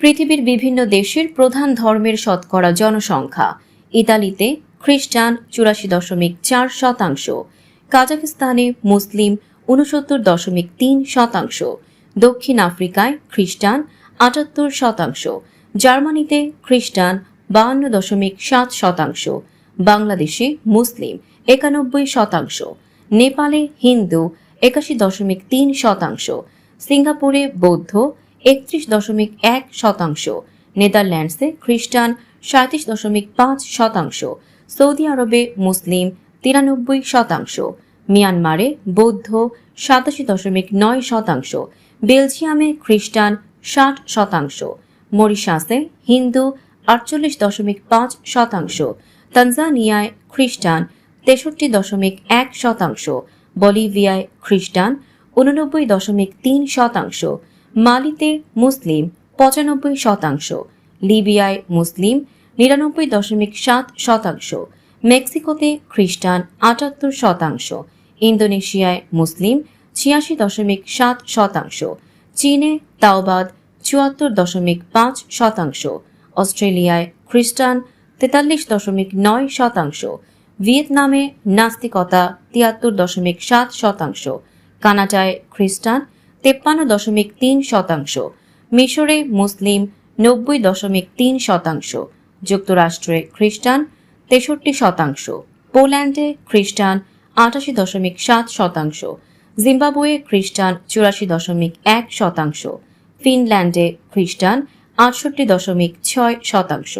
পৃথিবীর বিভিন্ন দেশের প্রধান ধর্মের শতকরা জনসংখ্যা। ইতালিতে খ্রিস্টান চুরাশি দশমিক চার শতাংশ কাজাকিস্তানে মুসলিম উনসত্তর দশমিক তিন শতাংশ, দক্ষিণ আফ্রিকায় খ্রিস্টান আটাত্তর শতাংশ, জার্মানিতে খ্রিস্টান বাহান্ন দশমিক সাত শতাংশ, বাংলাদেশে মুসলিম একানব্বই শতাংশ, নেপালে হিন্দু একাশি দশমিক তিন শতাংশ, সিঙ্গাপুরে বৌদ্ধ একত্রিশ দশমিক এক শতাংশ। নেদারল্যান্ডসে খ্রিস্টান সাঁত্রিশ দশমিক পাঁচ শতাংশ। সৌদি আরবে মুসলিম তিরানব্বই শতাংশ। মিয়ানমারে বৌদ্ধ সাতাশি দশমিক নয় শতাংশ। বেলজিয়ামে খ্রিস্টান ষাট শতাংশ। মরিশাসে হিন্দু আটচল্লিশ দশমিক পাঁচ শতাংশ। তানজানিয়ায় খ্রিস্টান তেষট্টি দশমিক এক শতাংশ। বলিভিয়ায় খ্রিস্টান উননব্বই দশমিক তিন শতাংশ। মালিতে মুসলিম পঁচানব্বই শতাংশ, লিবিয়ায় মুসলিম নিরানব্বই দশমিক সাত শতাংশ, মেক্সিকোতে খ্রিস্টান আটাত্তর শতাংশ, ইন্দোনেশিয়ায় মুসলিম ছিয়াশি দশমিক সাত শতাংশ, চীনে তাওবাদ চুয়াত্তর দশমিক পাঁচ শতাংশ, অস্ট্রেলিয়ায় খ্রিস্টান তেতাল্লিশ দশমিক নয় শতাংশ, ভিয়েতনামে নাস্তিকতা তিয়াত্তর দশমিক সাত শতাংশ, কানাডায় খ্রিস্টান তেপ্পান্ন দশমিক তিন শতাংশ, মিশরে মুসলিম নব্বই দশমিক তিন শতাংশ, যুক্তরাষ্ট্রে খ্রিস্টান তেষট্টি শতাংশ, পোল্যান্ডে খ্রিস্টান আটাশি দশমিক সাত শতাংশ, জিম্বাবুয়ে খ্রিস্টান চুরাশি দশমিক এক শতাংশ, ফিনল্যান্ডে খ্রিস্টান আটষট্টি দশমিক ছয় শতাংশ।